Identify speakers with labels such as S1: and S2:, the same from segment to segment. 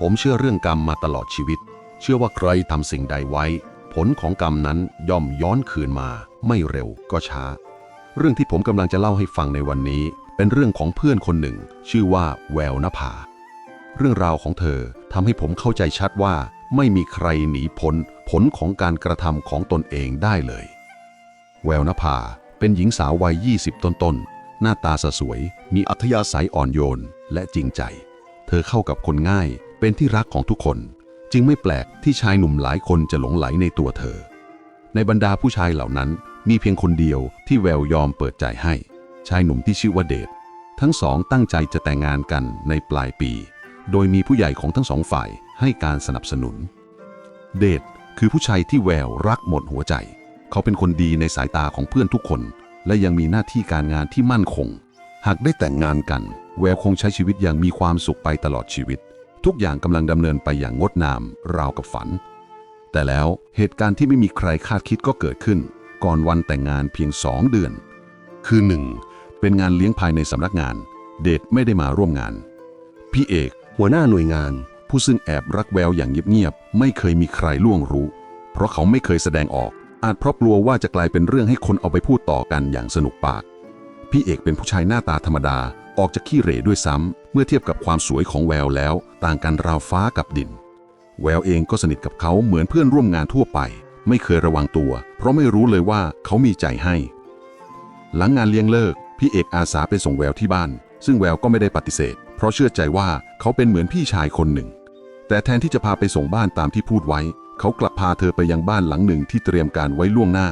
S1: ผมเชื่อเรื่องกรรมมาตลอดชีวิต เชื่อว่าใครทำสิ่งใดไว้ ผลของกรรมนั้นย่อมย้อนคืนมา ไม่เร็วก็ช้า เรื่องที่ผมกำลังจะเล่าให้ฟังในวันนี้ เป็นเรื่องของเพื่อนคนหนึ่ง ชื่อว่าแววนภาเรื่องราวของเธอทำให้ผมเข้าใจชัดว่า ไม่มีใครหนีพ้นผลของการกระทำของตนเองได้เลย แววนภาเป็นหญิงสาววัย 20 ต้นๆ หน้าตาสะสวย มีอัธยาศัยอ่อนโยนและจริงใจ เธอเข้ากับคนง่าย เป็นที่รักของทุกคน จึงไม่แปลกที่ชายหนุ่มหลายคนจะหลงไหลในตัวเธอ ในบรรดาผู้ชายเหล่านั้นมีเพียงคนเดียวที่แววยอมเปิดใจให้ ชายหนุ่มที่ชื่อว่าเดชทั้งสองตั้งใจจะแต่งงานกันในปลายปี โดยมีผู้ใหญ่ของทั้งสองฝ่ายให้การสนับสนุน เดชคือผู้ชายที่แววรักหมดหัวใจ เขาเป็นคนดีในสายตาของเพื่อนทุกคน และยังมีหน้าที่การงานที่มั่นคง หากได้แต่งงานกัน แววคงใช้ชีวิตอย่างมีความสุขไปตลอดชีวิต ทุกอย่างกำลังดำเนินไปอย่างงดงาม ราวกับฝัน แต่แล้วเหตุการณ์ที่ไม่มีใครคาดคิดก็เกิดขึ้น ก่อนวันแต่งงานเพียงสองเดือน คือหนึ่งเป็นงานเลี้ยงภายในสำนักงาน เดชไม่ได้มาร่วมงาน พี่เอก หัวหน้าหน่วยงาน ผู้ซึ่งแอบรักแววอย่างเงียบๆไม่เคยมีใครล่วงรู้ เพราะเขาไม่เคยแสดงออก อาจเพราะกลัวว่าจะกลายเป็นเรื่องให้คนเอาไปพูดต่อกันอย่างสนุกปากพี่เอกเป็นผู้ชายหน้าตาธรรมดา ออกจากขี้เหร่ด้วยซ้ำเมื่อเทียบกับความสวยของแววแล้ว ต่างกันราวฟ้ากับดิน แววเองก็สนิทกับเขาเหมือนเพื่อนร่วมงานทั่วไป ไม่เคยระวังตัว เพราะไม่รู้เลยว่าเขามีใจให้ หลังงานเลี้ยงเลิก พี่เอกอาสาไปส่งแววที่บ้าน ซึ่งแววก็ไม่ได้ปฏิเสธ เพราะเชื่อใจว่าเขาเป็นเหมือนพี่ชายคนหนึ่ง แต่แทนที่จะพาไปส่งบ้านตามที่พูดไว้ เขากลับพาเธอไปยังบ้านหลังหนึ่งที่เตรียมการไว้ล่วงหน้า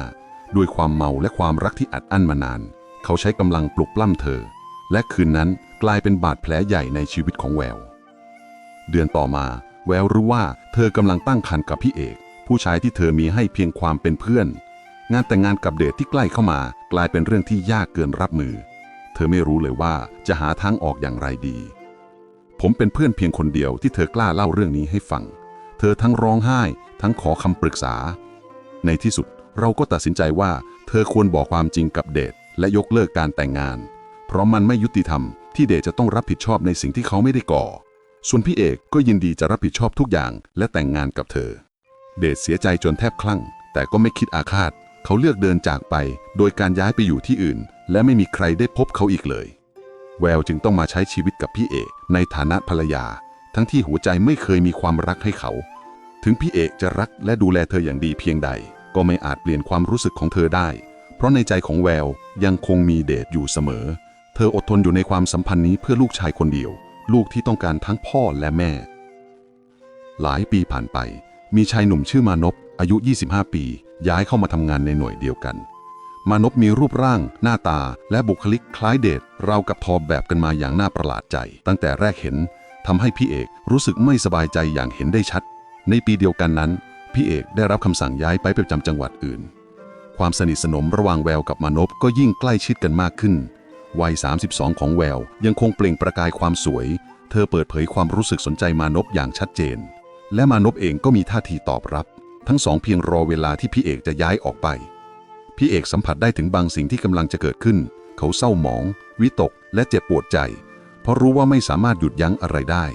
S1: ด้วยความเมาและความรักที่อัดอั้นมานาน เขาใช้กำลังปลุกปล้ำเธอ และคืนนั้นกลายเป็นบาดแผลใหญ่ในชีวิตของแวว เดือนต่อมาแววรู้ว่าเธอกำลังตั้งครรภ์กับพี่เอก ผู้ชายที่เธอมีให้เพียงความเป็นเพื่อน งานแต่งงานกับเดทที่ใกล้เข้ามา กลายเป็นเรื่องที่ยากเกินรับมือ เธอไม่รู้เลยว่าจะหาทางออกอย่างไรดี ผมเป็นเพื่อนเพียงคนเดียวที่เธอกล้าเล่าเรื่องนี้ให้ฟัง เธอทั้งร้องไห้ ทั้งขอคำปรึกษา ในที่สุดเราก็ตัดสินใจว่า เธอควรบอกความจริงกับเดทและยกเลิกการแต่งงาน เพราะมันไม่ยุติธรรมที่เดชจะต้องรับผิดชอบในสิ่งที่เขาไม่ได้ก่อ ส่วนพี่เอกก็ยินดีจะรับผิดชอบทุกอย่างและแต่งงานกับเธอ เดชเสียใจจนแทบคลั่ง แต่ก็ไม่คิดอาฆาต เขาเลือกเดินจากไป โดยการย้ายไปอยู่ที่อื่น และไม่มีใครได้พบเขาอีกเลย แววจึงต้องมาใช้ชีวิตกับพี่เอกในฐานะภรรยา ทั้งที่หัวใจไม่เคยมีความรักให้เขา ถึงพี่เอกจะรักและดูแลเธออย่างดีเพียงใด ก็ไม่อาจเปลี่ยนความรู้สึกของเธอได้ เพราะในใจของแววยังคงมีเดชอยู่เสมอ ธออดทนอยู่ในความสัมพันธ์นี้เพื่อลูกชายคนเดียว ลูกที่ต้องการทั้งพ่อและแม่ หลายปีผ่านไป มีชายหนุ่มชื่อมานพอายุ 25 ปี ย้ายเข้ามาทำงานในหน่วยเดียวกัน มานพมีรูปร่าง หน้าตา และบุคลิกคล้ายเดชเรากับทอแบบกันมาอย่างน่าประหลาดใจ ตั้งแต่แรกเห็นทำให้พี่เอกรู้สึกไม่สบายใจอย่างเห็นได้ชัด ในปีเดียวกันนั้น พี่เอกได้รับคำสั่งย้ายไปประจำจังหวัดอื่น ความสนิทสนมระหว่างแววกับมานพก็ยิ่งใกล้ชิดกันมากขึ้น วัย 32 ของแวว ยังคงเปล่งประกายความสวย เธอเปิดเผยความรู้สึกสนใจมานพอย่างชัดเจน และมานพเองก็มีท่าทีตอบรับ ทั้งสองเพียงรอเวลาที่พี่เอกจะย้ายออกไป พี่เอกสัมผัสได้ถึงบางสิ่งที่กำลังจะเกิดขึ้น เขาเศร้าหมอง วิตก และเจ็บปวดใจ เพราะรู้ว่าไม่สามารถหยุดยั้งอะไรได้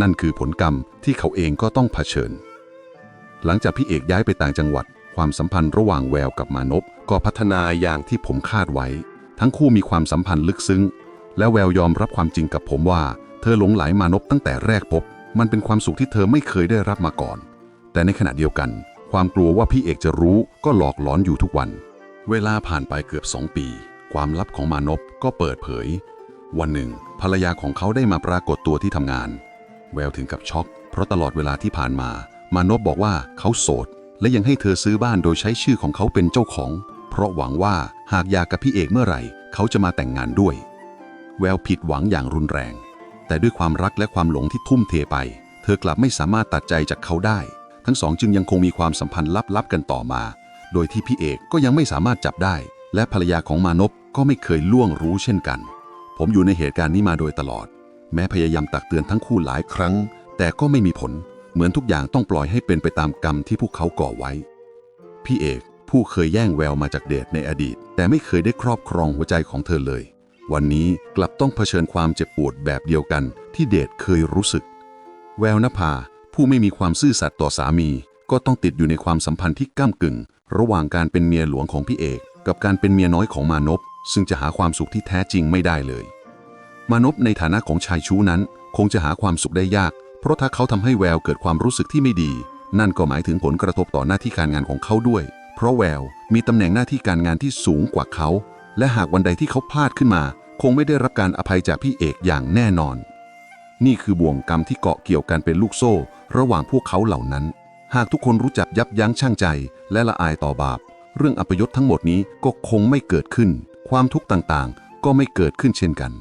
S1: นั่นคือผลกรรมที่เขาเองก็ต้องเผชิญ หลังจากพี่เอกย้ายไปต่างจังหวัด ความสัมพันธ์ระหว่างแววกับมานพก็พัฒนาอย่างที่ผมคาดไว้ ทั้งคู่มีความสัมพันธ์ลึกซึ้ง และแววยอมรับความจริงกับผมว่า เธอหลงไหลมานพตั้งแต่แรกพบ มันเป็นความสุขที่เธอไม่เคยได้รับมาก่อน แต่ในขณะเดียวกัน ความกลัวว่าพี่เอกจะรู้ก็หลอกหลอนอยู่ทุกวัน เวลาผ่านไปเกือบสองปี ความลับของมานพก็เปิดเผย วันหนึ่ง ภรรยาของเขาได้มาปรากฏตัวที่ทำงาน แววถึงกับช็อก เพราะตลอดเวลาที่ผ่านมา มานพบอกว่าเขาโสด และยังให้เธอซื้อบ้านโดยใช้ชื่อของเขาเป็นเจ้าของ เพราะหวังว่าหากยากกับพี่เอกเมื่อไหร่ เขาจะมาแต่งงานด้วย แววผิดหวังอย่างรุนแรง แต่ด้วยความรักและความหลงที่ทุ่มเทไป เธอกลับไม่สามารถตัดใจจากเขาได้ ทั้งสองจึงยังคงมีความสัมพันธ์ลับๆกันต่อมา โดยที่พี่เอกก็ยังไม่สามารถจับได้ และภรรยาของมานพก็ไม่เคยล่วงรู้เช่นกัน ผมอยู่ในเหตุการณ์นี้มาโดยตลอด แม้พยายามตักเตือนทั้งคู่หลายครั้ง แต่ก็ไม่มีผล เหมือนทุกอย่างต้องปล่อยให้เป็นไปตามกรรมที่พวกเขาก่อไว้ พี่เอก ผู้เคยแย่งแววมาจากเดชในอดีต แต่ไม่เคยได้ครอบครองหัวใจของเธอเลย วันนี้กลับต้องเผชิญความเจ็บปวดแบบเดียวกันที่เดชเคยรู้สึก
S2: แววนภาผู้ไม่มีความซื่อสัตย์ต่อสามี ก็ต้องติดอยู่ในความสัมพันธ์ที่ก้ากึ่ง ระหว่างการเป็นเมียหลวงของพี่เอก กับการเป็นเมียน้อยของมานพซึ่งจะหาความสุขที่แท้จริงไม่ได้เลย มานพในฐานะของชายชู้นั้น คงจะหาความสุขได้ยาก เพราะถ้าเขาทำให้แววเกิดความรู้สึกที่ไม่ดี นั่นก็หมายถึงผลกระทบต่อหน้าที่การงานของเขาด้วย ราะแววมีตำแหน่งหน้าที่การงานที่สูงกว่าเขา และหากวันใดที่เขาพลาดขึ้นมา คงไม่ได้รับการอภัยจากพี่เอกอย่างแน่นอน นี่คือบ่วงกรรมที่เกาะเกี่ยวกันเป็นลูกโซ่ ระหว่างพวกเขาเหล่านั้น หากทุกคนรู้จักยับยั้งชั่งใจ และละอายต่อบาป เรื่องอัปยศทั้งหมดนี้ก็คงไม่เกิดขึ้น ความทุกข์ต่างๆ ก็ไม่เกิดขึ้นเช่นกัน